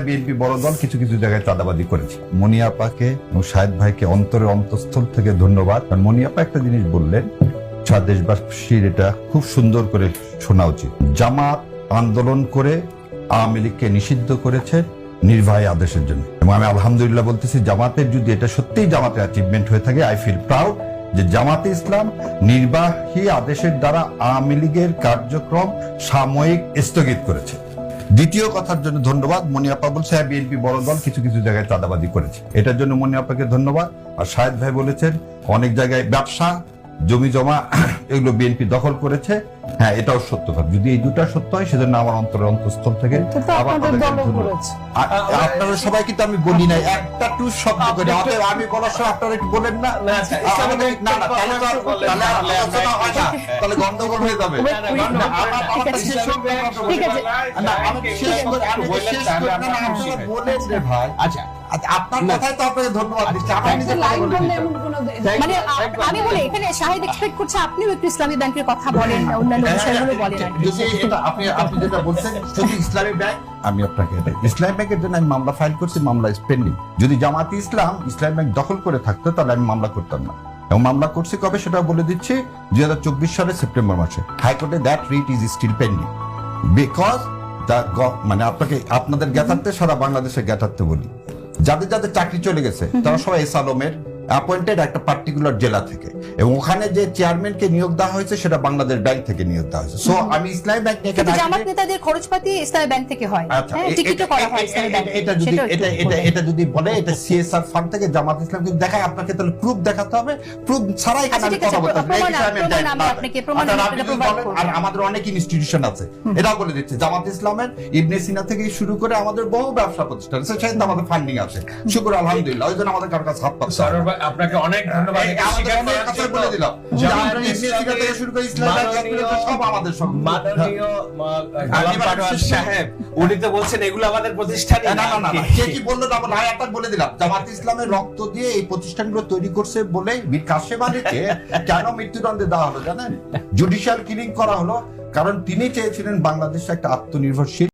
হ্যাঁ বিএনপি বড় দল কিছু কিছু জায়গায় চাঁদাবাজি করেছে। মনিয়াপাকে এবং শাহেদ ভাইকে অন্তরের অন্তঃস্থল থেকে ধন্যবাদ। কারণ মনিয়াপা একটা জিনিস বললেন সারা দেশবাসীর এটা খুব সুন্দর করে শোনা উচিত। জামাত আন্দোলন করে আওয়ামী লীগকে নিষিদ্ধ করেছে নির্বাহী আদেশের জন্য। এবং আমি আলহামদুলিল্লাহ বলতেছি, জামাতের যদি এটা সত্যিই জামাতের অ্যাচিভমেন্ট হয়ে থাকে আই ফিল প্রাউড যে জামাতে ইসলাম নির্বাহী আদেশের দ্বারা আওয়ামী লীগের কার্যক্রম সাময়িক স্থগিত করেছে। দ্বিতীয় কথার জন্য ধন্যবাদ মনিয়াপা বলছে হ্যাঁ বিএনপি বড় দল কিছু কিছু জায়গায় চাঁদাবাজি করেছে। এটার জন্য মনিয়াপাকে ধন্যবাদ। আর শাহেদ ভাই বলেছেন অনেক জায়গায় ব্যবসা জমি জমা এগুলো বিএনপি দখল করেছে। হ্যাঁ এটাও সত্য কথা। যদি এই দুটা সত্য হয় সেজন্য আমার অন্তরের অন্তঃস্থল থেকে আপনারা সবাই কিন্তু আমি বলি নাই একটা টু শব্দ করে। আমি বলার সময় আপনারা একটু বলেন না না না তাহলে হয় গন্ডগোল হয়ে যাবে। আচ্ছা আচ্ছা, আপনার কথাই তো আপনাকে ধন্যবাদ। কোনো মানে আমি বলি এখানে শাহিদ এক্সপেক্ট করছে আপনিও একটু ইসলামী ব্যাংকের কথা বলেন অন্যান্য বিষয়গুলো বলেন। যদি এটা আপনি আপনি যেটা বলছেন শুধু ইসলামী ব্যাংক আমি আপনাকে ইসলামী ব্যাংকের জন্য আমি মামলা ফাইল করছি মামলা পেন্ডিং যদি জামাতি ইসলাম ইসলামী ব্যাংক দখল করে থাকতো তাহলে আমি মামলা করতাম না। এবং মামলা করছে কবে সেটা বলে দিচ্ছি দুই হাজার চব্বিশ সালের সেপ্টেম্বর মাসে। হাইকোর্টে that writ is still pending because the মানে আপনাকে আপনাদের জ্ঞাতার্থে সারা বাংলাদেশের জ্ঞাতার্থে বলি। যাদের যাদের চাকরি চলে গেছে তারা সবাই এস আলমের অ্যাপয়েন্টেড একটা পার্টিকুলার জেলা থেকে। এবং ওখানে যে চেয়ারম্যানকে নিয়োগ দেওয়া হয়েছে সেটা বাংলাদেশ ব্যাংক থেকে নিয়োগ দেওয়া হয়েছে। সো আমি ইসলামী ব্যাংক নিয়ে কিন্তু এখানে জামাত নেতাদের খরচপাতি ইসলামী ব্যাংক থেকে হয়। আচ্ছা হ্যাঁ টিকিটও করা হয় ইসলামী ব্যাংক এটা যদি এটা এটা এটা যদি বলে এটা সিএসআর ফান্ড থেকে জামাত ইসলামকে দেখায় আপনাকে তাহলে প্রুফ দেখাতে হবে। প্রুফ ছাড়াই এখানে আচ্ছা, আমি কথা বলতে প্রমাণ- আমি প্রমাণ আমি আপনাকে- প্রমাণ বলেন, করব। আর আমাদের অনেক ইনস্টিটিউশন আছে। এটাও বলে দিচ্ছে জামাত ইসলামের ইবনে সিনা থেকে শুরু করে আমাদের বহু ব্যবসা প্রতিষ্ঠান আছে সেখানে আমাদের ফান্ডিং আছে। শুক্র আলহামদুলিল্লাহ ওই জন্য আমাদের কারও কাছে হাত পাচ্ছে আপনাকে অনেক ধন্যবাদ। বলে দিলাম শুরু করে সব আমাদের সব সাহেব উনি তো বলছেন এগুলো আমাদের প্রতিষ্ঠানই। না না না না না। কে কি বলল না বলে দিলাম। জামাত ইসলামের রক্ত দিয়ে এই প্রতিষ্ঠানগুলো তৈরি করছে বলে আলীকে কেন মৃত্যুদণ্ডে দেওয়া হলো জানেন? জুডিশিয়াল কিলিং করা হলো কারণ তিনি চেয়েছিলেন বাংলাদেশ একটা আত্মনির্ভরশীল